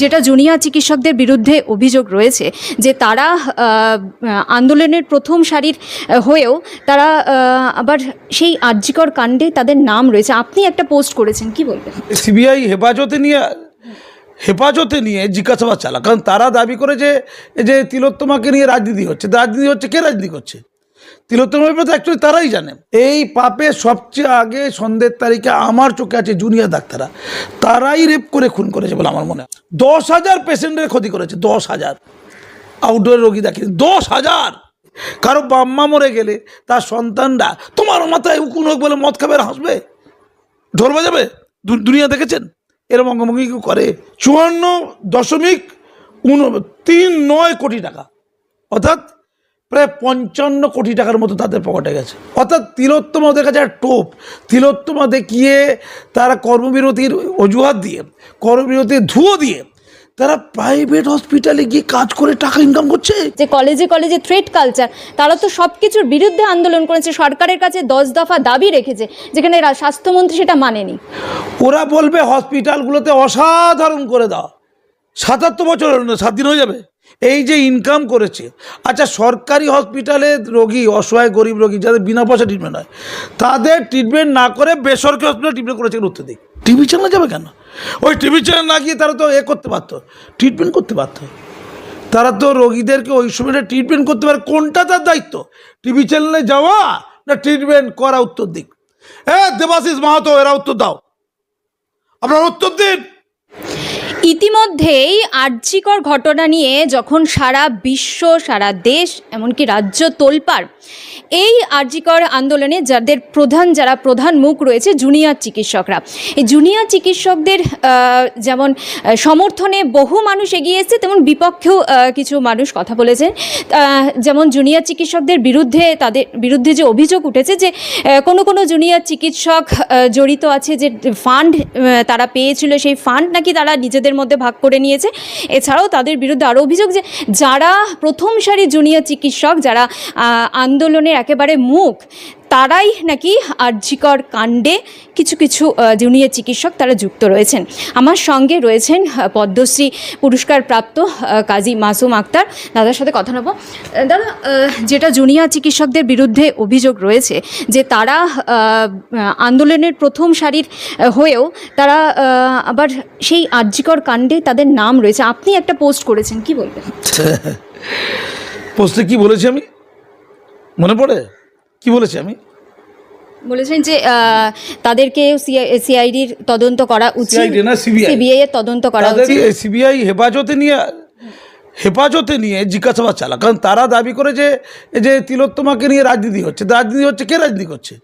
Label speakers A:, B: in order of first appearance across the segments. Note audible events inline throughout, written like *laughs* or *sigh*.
A: যেটা জুনিয়র চিকিৎসকদের বিরুদ্ধে অভিযোগ রয়েছে যে তারা আন্দোলনের প্রথম সারির হয়েও তারা আবার সেই আর্যিকর কাণ্ডে তাদের নাম রয়েছে। আপনি একটা পোস্ট করেছেন, কি বলবেন?
B: সিবিআই হেফাজতে নিয়ে হেফাজতে নিয়ে জিজ্ঞাসাবাদ চালা কারণ তারা দাবি করে যে যে তিলোত্তমাকে নিয়ে রাজনীতি হচ্ছে। রাজনীতি হচ্ছে, কে রাজনীতি করছে? তিলোত্তমার ব্যাপারে অ্যাকচুয়ালি তারাই জানে। এই পাপে সবচেয়ে আগে সন্ধ্যের তারিখে আমার চোখে আছে জুনিয়র ডাক্তাররা। তারাই রেপ করে খুন করেছে বলে আমার মনে হয়। দশ হাজার পেশেন্টের ক্ষতি করেছে, দশ হাজার। আউটডোর রোগী দেখে দশ হাজার। কারও বাম্মা মরে গেলে তার সন্তানরা তোমার মাথায় উকুন হোক বলে মদ খাবে, হাসবে? ঢোল দু- দুনিয়া দেখেছেন? এরম অঙ্গভঙ্গি কেউ করে। চুয়ান্ন দশমিক উন, তিন নয় কোটি টাকা। অর্থাৎ প্রায় পঞ্চান্ন কোটি টাকার মতো তাদের পকেটে গেছে। অর্থাৎ তিলোত্তমা ওদের কাছে একটা টোপ। তিলোত্তমা দেখিয়ে তারা কর্মবিরতির অজুহাত দিয়ে কর্মবিরতির ধুয়ো দিয়ে তারা প্রাইভেট হসপিটালে গিয়ে কাজ করে টাকা ইনকাম করছে।
A: যে কলেজে কলেজে থ্রেড কালচার তারা তো সব কিছুর বিরুদ্ধে আন্দোলন করেছে। সরকারের কাছে দশ দফা দাবি রেখেছে যেখানে স্বাস্থ্যমন্ত্রী সেটা মানেনি।
B: ওরা বলবে হসপিটালগুলোতে অসাধারণ করে দাও। সাতাত্তর বছর সাত দিন হয়ে যাবে। এই যে ইনকাম করেছে আচ্ছা সরকারি হসপিটালে রোগী, অসহায়, গরিব রোগী, যাদের বিনা পয়সা ট্রিটমেন্ট হয়, তাদের ট্রিটমেন্ট না করে বেসরকারি হসপিটালে ট্রিটমেন্ট করেছে উত্তর দিক। টিভি চ্যানেল যাবে কেন? ওই টিভি চ্যানেল না গিয়ে তারা তো এ করতে পারতো ট্রিটমেন্ট করতে পারতো। তারা তো রোগীদেরকে ওই সময়টা ট্রিটমেন্ট করতে পারে, কোনটা তার দায়িত্ব? টিভি চ্যানেলে যাওয়া না ট্রিটমেন্ট করা উত্তর দিক? হ্যাঁ দেবাশিস মাহাতো, এরা উত্তর দাও। আপনার উত্তর দিন।
A: ইতিমধ্যেই আর্যিকর ঘটনা নিয়ে যখন সারা বিশ্ব, সারা দেশ, এমনকি রাজ্য তোলপাড়, এই আর্যিকর আন্দোলনে যাদের প্রধান, যারা প্রধান মুখ রয়েছে জুনিয়র চিকিৎসকরা। এই জুনিয়র চিকিৎসকদের যেমন সমর্থনে বহু মানুষ এগিয়ে এসেছে, তেমন বিপক্ষেও কিছু মানুষ কথা বলেছেন। যেমন জুনিয়র চিকিৎসকদের বিরুদ্ধে, তাদের বিরুদ্ধে যে অভিযোগ উঠেছে যে কোনো কোনো জুনিয়র চিকিৎসক জড়িত আছে যে ফান্ড তারা পেয়েছিল সেই ফান্ড নাকি তারা নিজেদের মধ্যে ভাগ করে নিয়েছে। এছাড়াও তাদের বিরুদ্ধে আরও অভিযোগ যে যারা প্রথম সারি জুনিয়র চিকিৎসক, যারা আন্দোলনের একেবারে মুখ তারাই নাকি আর্যিকর কাণ্ডে কিছু কিছু জুনিয়র চিকিৎসক তারা যুক্ত রয়েছেন। আমার সঙ্গে রয়েছেন পদ্মশ্রী পুরস্কার প্রাপ্ত কাজী মাসুম আক্তার। দাদার সাথে কথা নেব দাদা যেটা জুনিয়র চিকিৎসকদের বিরুদ্ধে অভিযোগ রয়েছে, যে তারা আন্দোলনের প্রথম সারির হয়েও তারা আবার সেই আর্যিকর কাণ্ডে তাদের নাম রয়েছে। আপনি একটা পোস্ট করেছেন, কি বলবেন? *laughs*
B: পোস্টে কি বলেছি আমি? মনে পড়ে? কি বলেছি আমি?
A: বলেছেন যে তাদেরকে সিআইডির তদন্ত করা উচিত। সিবিআই? এর তদন্ত করা উচিত।
B: সিবিআই হেফাজতে নিয়ে হেফাজতে নিয়ে জিজ্ঞাসাবাদ চালা কারণ তারা দাবি করে যে এই যে তিলোত্তমাকে নিয়ে রাজনীতি হচ্ছে রাজনীতি হচ্ছে কে রাজনীতি করছে?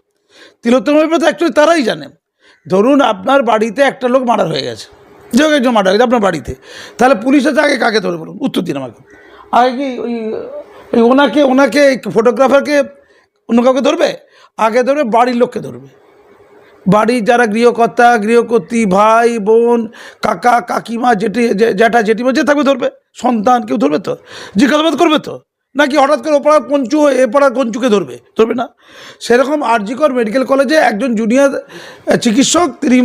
B: তিলোত্তমার ব্যাপারে অ্যাকচুয়ালি তারাই জানে। ধরুন আপনার বাড়িতে একটা লোক মার্ডার হয়ে গেছে। যে হোক একজন মার্ডার হয়ে গেছে আপনার বাড়িতে। তাহলে পুলিশ আছে আগে কাকে ধরে বলুন? উত্তর দিন আমাকে। আগে কি ওই ওনাকে ওনাকে ফটোগ্রাফারকে অন্য কাউকে ধরবে? আগে ধরবে, বাড়ির লোককে ধরবে। বাড়ির যারা গৃহকর্তা গৃহকর্ত্রী ভাই, বোন, কাকা, কাকিমা, জেঠি জ্যাঠা, জেঠিমা, যে থাকবে ধরবে। সন্তান কেউ ধরবে তো? জিজ্ঞাসাবাদ করবে তো? নাকি হঠাৎ করে ওপাড়ার পঞ্চু হয়ে পাড়ার কঞ্চুকে ধরবে? ধরবে না। সেরকম আরজিকর মেডিকেল কলেজে একজন জুনিয়র চিকিৎসক, তিনি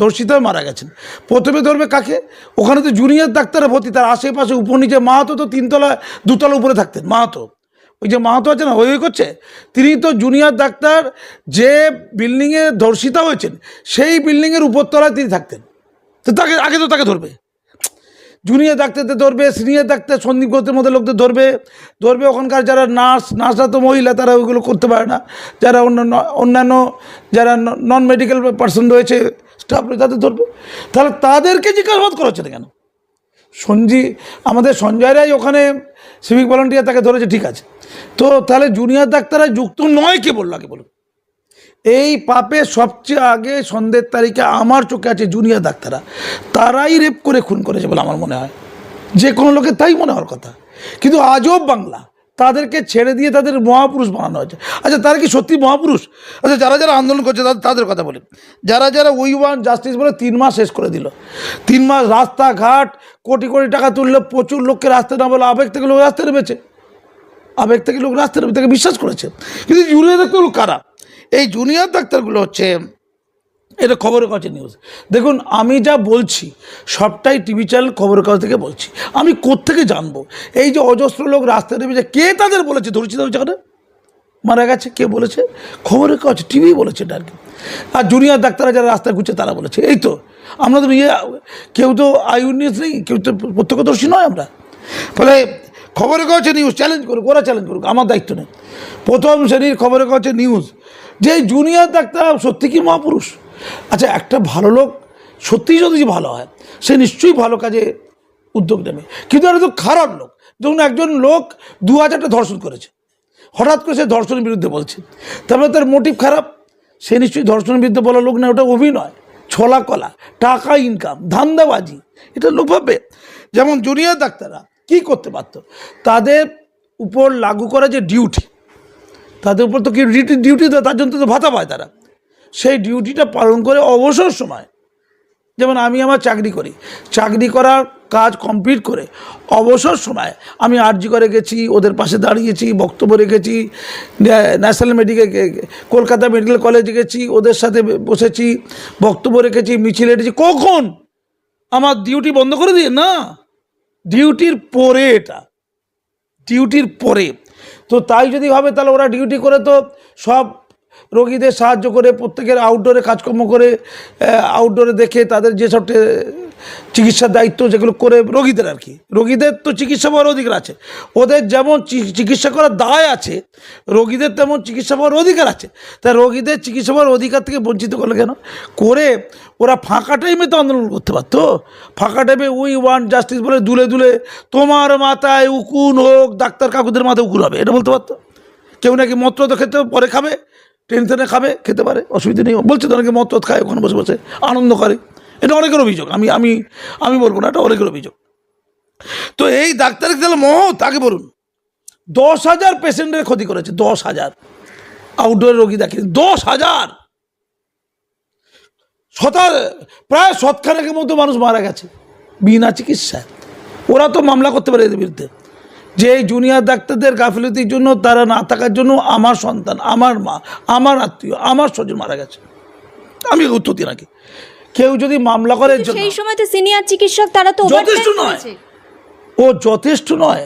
B: ধর্ষিত হয়ে মারা গেছেন। প্রথমে ধরবে কাকে? ওখানে তো জুনিয়র ডাক্তারে ভর্তি, তার আশেপাশে উপর নিচে মাহাতো তো তিনতলা, দুতলা উপরে থাকতেন, মাহাতো। ওই যে মাহাতো আছে না, ওই ওই করছে? তিনি তো জুনিয়র ডাক্তার যে বিল্ডিংয়ে ধর্ষিতা হয়েছেন, সেই বিল্ডিংয়ের উপরতলায় তিনি থাকতেন। তো তাকে, আগে তো তাকে ধরবে। জুনিয়র ডাক্তারদের ধরবে সিনিয়র ডাক্তার সন্দীপ ঘোষের মধ্যে লোকদের ধরবে। ধরবে ওখানকার যারা নার্স নার্সরা তো মহিলা, তারা ওইগুলো করতে পারে না। যারা অন্যান্য অন্যান্য যারা নন মেডিকেল পার্সন রয়েছে স্টাফ রয়েছে, তাদের ধরবে। তাহলে তাদেরকে জিজ্ঞাসাবাদ করা হচ্ছে না কেন? সঞ্জি, আমাদের সঞ্জয় রায় ওখানে সিভিক ভলান্টিয়ার তাকে ধরেছে, ঠিক আছে। তো তাহলে জুনিয়র ডাক্তাররা যুক্ত নয় কে বলল আগে বলুন। এই পাপে সবচেয়ে আগে সন্ধ্যের তারিখে আমার চোখে আছে জুনিয়র ডাক্তাররা। তারাই রেপ করে খুন করেছে বলে আমার মনে হয়। যে কোনো লোকের তাই মনে হওয়ার কথা। কিন্তু আজব বাংলা। তাদেরকে ছেড়ে দিয়ে তাদের মহাপুরুষ বানানো হয়েছে। আচ্ছা তারা কি সত্যি মহাপুরুষ? আচ্ছা যারা যারা আন্দোলন করছে, তাদের কথা বলি। যারা যারা উই ওয়ান জাস্টিস বলে তিন মাস শেষ করে দিল। তিন মাস রাস্তাঘাট, কোটি কোটি টাকা তুললে, প্রচুর লোককে রাস্তায় না বলে আবেগ থেকে লোক রাস্তায় নেমেছে। আবেগ থেকে লোক রাস্তার তাকে বিশ্বাস করেছে। কিন্তু জুনিয়র ডাক্তারগুলো কারা? এই জুনিয়র ডাক্তারগুলো হচ্ছে, এটা খবরের কাগজে নিউজ দেখুন, আমি যা বলছি, সবটাই টিভি চ্যানেল খবরের কাগজ থেকে বলছি। আমি কোত্থেকে জানব? এই যে অজস্র লোক রাস্তায় নেমেছে কে তাদের বলেছে? ধরছি তাদের জায়গাটা? মারা গেছে, কে বলেছে? খবরের কাগজ টিভি বলেছে এটা আর কি আর জুনিয়র ডাক্তাররা যারা রাস্তায় ঘুরছে, তারা বলেছে, এই তো, আমরা তো ইয়ে কেউ তো আই উইটনেস নেই, কেউ তো প্রত্যক্ষদর্শী নয় আমরা। ফলে খবরের কাগজে নিউজ চ্যালেঞ্জ করুক, ওরা চ্যালেঞ্জ করুক, আমার দায়িত্ব নেই। প্রথম শ্রেণির খবরের কাগজে নিউজ যে জুনিয়র ডাক্তার সত্যি কি মহাপুরুষ? আচ্ছা একটা ভালো লোক সত্যিই যদি ভালো হয়, সে নিশ্চয়ই ভালো কাজে উদ্যোগ নেবে। কিন্তু এটা তো খারাপ লোক। যেমন একজন লোক দু হাজারটা ধর্ষণ করেছে। হঠাৎ করে সে ধর্ষণের বিরুদ্ধে বলছে। তারপরে তার মোটিভ খারাপ। সে নিশ্চয়ই ধর্ষণের বিরুদ্ধে বলা লোক না, ওটা অভিনয় ছলা কলা টাকা ইনকাম ধান্দাবাজি, এটা লোক যেমন জুনিয়র ডাক্তাররা কী করতে পারতো? তাদের উপর লাগু করা যে ডিউটি তাদের উপর তো কি ডিউটি ডিউটি দেয় তার জন্য তো ভাতা পায় তারা। সেই ডিউটিটা পালন করে অবসর সময়, যেমন আমি আমার চাকরি করি, চাকরি করার কাজ কমপ্লিট করে অবসর সময় আমি আর্জি করে গেছি, ওদের পাশে দাঁড়িয়েছি, বক্তব্য রেখেছি ন্যাশনাল মেডিকেল কলকাতা মেডিকেল কলেজে গেছি, ওদের সাথে বসেছি, বক্তব্য রেখেছি, মিছিল হেঁটেছি কখন? আমার ডিউটি বন্ধ করে দিয়ে? না। ডিউটির পরে এটা। ডিউটির পরে। তো তাই যদি হবে তাহলে ওরা ডিউটি করে তো সব রোগীদের সাহায্য করে, প্রত্যেকের আউটডোরে কাজকর্ম করে আউটডোরে দেখে তাদের যেসব চিকিৎসার দায়িত্ব যেগুলো করে রোগীদের আর কি। রোগীদের তো চিকিৎসা পাওয়ার অধিকার আছে। ওদের যেমন চিকিৎসা করার দায় আছে, রোগীদের তেমন চিকিৎসা পাওয়ার অধিকার আছে। তাই রোগীদের চিকিৎসা পাওয়ার অধিকার থেকে বঞ্চিত করলে কেন? করে ওরা ফাঁকা টাইমে তো আন্দোলন করতে পারতো। ফাঁকা টাইমে উই ওয়ান জাস্টিস বলে দুলে দুলে তোমার মাথায় উকুন হোক, ডাক্তার কাকুদের মাথায় উকুন হবে, এটা বলতে পারতো? কেউ নাকি মত্র তো খেতে পরে খাবে, টেনশনে খাবে, খেতে পারে, অসুবিধা নেই। বলছে তো অনেকে মত্র খায়, ওখানে বসে বসে, আনন্দ করে। এটা অনেকের অভিযোগ। আমি আমি আমি বলব না, এটা অনেকের অভিযোগ। তো এই ডাক্তারের তাহলে মহৎ আগে বলুন। দশ হাজার পেশেন্টের ক্ষতি করেছে, দশ হাজার। আউটডোর রোগী দেখে দশ হাজার। শতা প্রায় শতখানেকের মতো মানুষ মারা গেছে, বিনা চিকিৎসায়। ওরা তো মামলা করতে পারে এদের বিরুদ্ধে। যে জুনিয়র ডাক্তারদের গাফিলতির জন্য, তারা না থাকার জন্য আমার সন্তান, আমার মা, আমার আত্মীয়, আমার স্বজন মারা গেছে। আমি উত্তর দিই নাকি কেউ যদি মামলা করে
A: সেই সময় তো সিনিয়র চিকিৎসক তারা তো
B: যথেষ্ট নয়। ও যথেষ্ট নয়।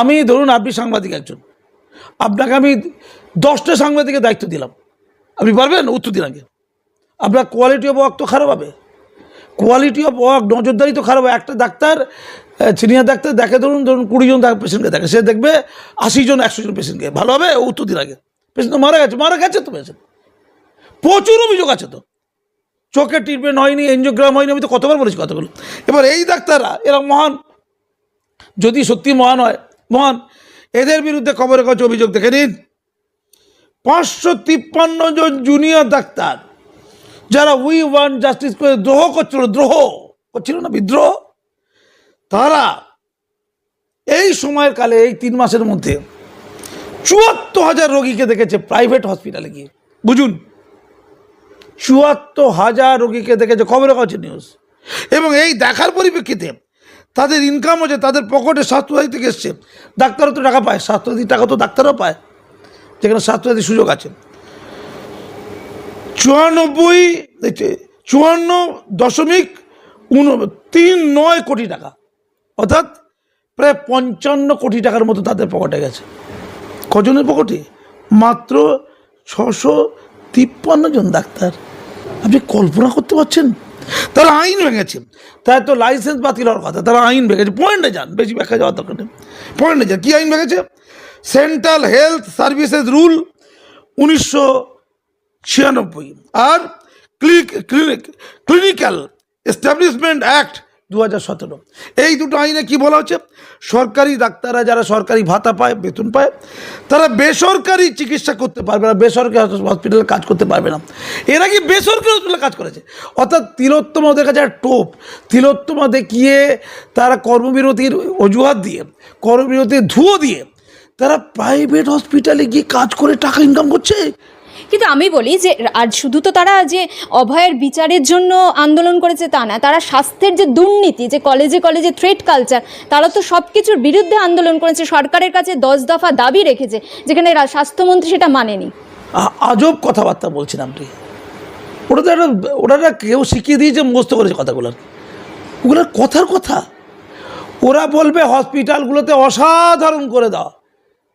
B: আমি ধরুন আপনি সাংবাদিক একজন। আপনাকে আমি দশটা সাংবাদিকের দায়িত্ব দিলাম। আপনি পারবেন? উত্তর দিন আগে আপনার কোয়ালিটি অফ ওয়ার্ক তো খারাপ হবে। কোয়ালিটি অফ ওয়ার্ক নজরদারি তো খারাপ হবে। একটা ডাক্তার সিনিয়র ডাক্তার দেখে ধরুন ধরুন কুড়ি জন পেশেন্টকে দেখে। সে দেখবে আশি জন একশো জন পেশেন্টকে ভালো হবে? ও উত্তর দিন আগে। পেশেন্ট মারা গেছে মারা গেছে তো পেশেন্ট প্রচুর অভিযোগ আছে তো। চোখের ট্রিটমেন্ট হয়নি এনজিওগ্রাম হয়নি, আমি তো কতবার বলেছি কথাগুলো। এবার এই ডাক্তাররা, এরা মহান। যদি সত্যি মহান হয়, মহান। এদের বিরুদ্ধে খবরের কাছে অভিযোগ দেখে নিন। পাঁচশো তিপ্পান্ন জন জুনিয়র ডাক্তার, যারা উই ওয়ান জাস্টিস করে দ্রোহ করছিল দ্রোহ করছিল না, বিদ্রোহ। তারা এই সময়ের কালে, এই তিন মাসের মধ্যে চুয়াত্তর হাজার রোগীকে দেখেছে প্রাইভেট হসপিটালে গিয়ে। বুঝুন। চুয়াত্তর হাজার রোগীকে দেখেছে। খবরের কাছে নিউজ এবং এই দেখার পরিপ্রেক্ষিতে তাদের ইনকাম হচ্ছে তাদের পকেটে স্বাস্থ্যসাথী থেকে এসছে, ডাক্তারও তো টাকা পায়, স্বাস্থ্যসাথী টাকা তো ডাক্তারও পায়, যেখানে স্বাস্থ্যসাথী সুযোগ আছে। চুয়ানব্বই চুয়ান্ন দশমিক তিন নয় কোটি টাকা, অর্থাৎ প্রায় পঞ্চান্ন কোটি টাকার মতো তাদের পকেটে গেছে। কজনের পকেটে মাত্র ছশো তিপ্পান্ন জন ডাক্তার। আপনি কল্পনা করতে পারছেন? তারা আইন ভেঙেছে। তাই তো লাইসেন্স বাতিল হওয়ার কথা তারা আইন ভেঙেছে। পয়েন্টে যান, বেশি ব্যাখ্যা যাওয়ার দরকার নেই। পয়েন্টে যান, কী আইন ভেঙেছে? সেন্ট্রাল হেলথ সার্ভিসেস রুল উনিশশো ছিয়ানব্বই আর ক্লিনিক ক্লিনিক্যাল এস্টাবলিশমেন্ট অ্যাক্ট দু হাজার সতেরো। এই দুটো আইনে কি বলা হচ্ছে? সরকারি ডাক্তাররা যারা সরকারি ভাতা পায়, বেতন পায়, তারা বেসরকারি চিকিৎসা করতে পারবে না, বেসরকারি হসপিটালে কাজ করতে পারবে না। এরা কি বেসরকারি হসপিটালে কাজ করেছে? অর্থাৎ তিলোত্তমা কাছে একটা টোপ। তিলোত্তমা দেখিয়ে তারা কর্মবিরতির অজুহাত দিয়ে, কর্মবিরতির ধুয়ো দিয়ে, তারা প্রাইভেট হসপিটালে গিয়ে কাজ করে টাকা ইনকাম করছে?
A: কিন্তু আমি বলি যে, আর শুধু তো তারা যে অভয়ের বিচারের জন্য আন্দোলন করেছে তা না, তারা স্বাস্থ্যের যে দুর্নীতি, যে কলেজে কলেজে থ্রেড কালচার তারা তো সব কিছুর বিরুদ্ধে আন্দোলন করেছে। সরকারের কাছে দশ দফা দাবি রেখেছে, যেখানে স্বাস্থ্যমন্ত্রী সেটা মানেনি।
B: আজব কথাবার্তা বলছেন আপনি। ওটা তো একটা কেউ শিখিয়ে দিয়েছে, মুখস্থ করেছে কথাগুলো। ওগুলোর কথার কথা। ওরা বলবে হসপিটালগুলোতে অসাধারণ করে দাও।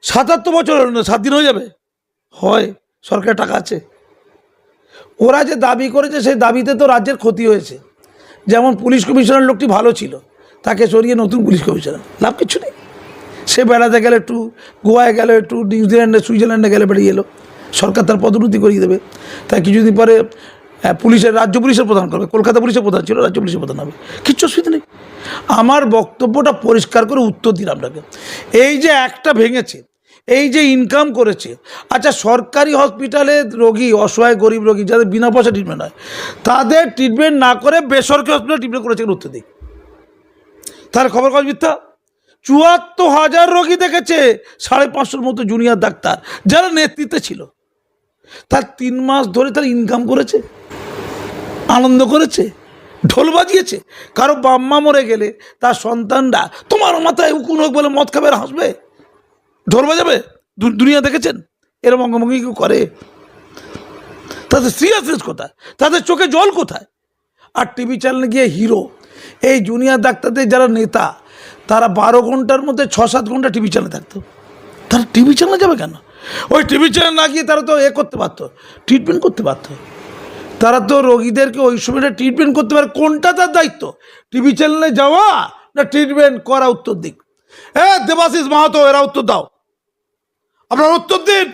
B: সাতাত্তর বছর, সাত দিন হয়ে যাবে? হয়। সরকারের টাকা আছে। ওরা যে দাবি করেছে, সেই দাবিতে তো রাজ্যের ক্ষতি হয়েছে। যেমন পুলিশ কমিশনার লোকটি ভালো ছিল, তাকে সরিয়ে নতুন পুলিশ কমিশনার। লাভ কিছু নেই। সে বেড়াতে গেলে একটু, গোয়ায় গেলে একটু, নিউজিল্যান্ডে, সুইজারল্যান্ডে গেলে বেরিয়ে এলো। সরকার তার পদোন্নতি করিয়ে দেবে। তাই কিছুদিন পরে পুলিশের, রাজ্য পুলিশের প্রধান করবে। কলকাতা পুলিশের প্রধান ছিল, রাজ্য পুলিশের প্রধান হবে। কিচ্ছু অসুবিধা নেই। আমার বক্তব্যটা পরিষ্কার করে উত্তর দিন আপনাকে। এই যে একটা ভেঙেছে এই যে ইনকাম করেছে আচ্ছা সরকারি হসপিটালে রোগী, অসহায়, গরিব রোগী যাদের বিনা পয়সা ট্রিটমেন্ট হয়, তাদের ট্রিটমেন্ট না করে বেসরকারি হসপিটালে ট্রিটমেন্ট করেছে উত্তর দিই তার খবর কাজ মিথ্যা? চুয়াত্তর হাজার রোগী দেখেছে, সাড়ে পাঁচশোর মতো জুনিয়র ডাক্তার যারা নেতৃত্বে ছিল। তার তিন মাস ধরে তার ইনকাম করেছে, আনন্দ করেছে, ঢোল বাজিয়েছে। কারও বাম্মা মরে গেলে তার সন্তানরা, তোমার মাথায় উকুন হোক বলে মদ খাবে হাসবে? ঢোল যাবে? দুনিয়া দেখেছেন? এরম অঙ্গভঙ্গি কেউ করে? তাদের সিরিয়াসনেস কোথায়? তাদের চোখে জল কোথায়? আর টিভি চ্যানেলে গিয়ে হিরো এই জুনিয়র ডাক্তারদের যারা নেতা, তারা বারো ঘণ্টার মধ্যে ছ সাত ঘণ্টা টিভি চ্যানেলে থাকতো। তারা টিভি চ্যানেলে যাবে কেন? ওই টিভি চ্যানেল না গিয়ে তারা তো এ করতে পারতো ট্রিটমেন্ট করতে পারতো তারা তো রোগীদেরকে ওই সময়টা ট্রিটমেন্ট করতে পারে। কোনটা তার দায়িত্ব? টিভি চ্যানেলে যাওয়া না ট্রিটমেন্ট করা উত্তর দিক? হ্যাঁ দেবাশিস মাহাতো, এরা উত্তর দাও। আপনারা উত্তর দিন।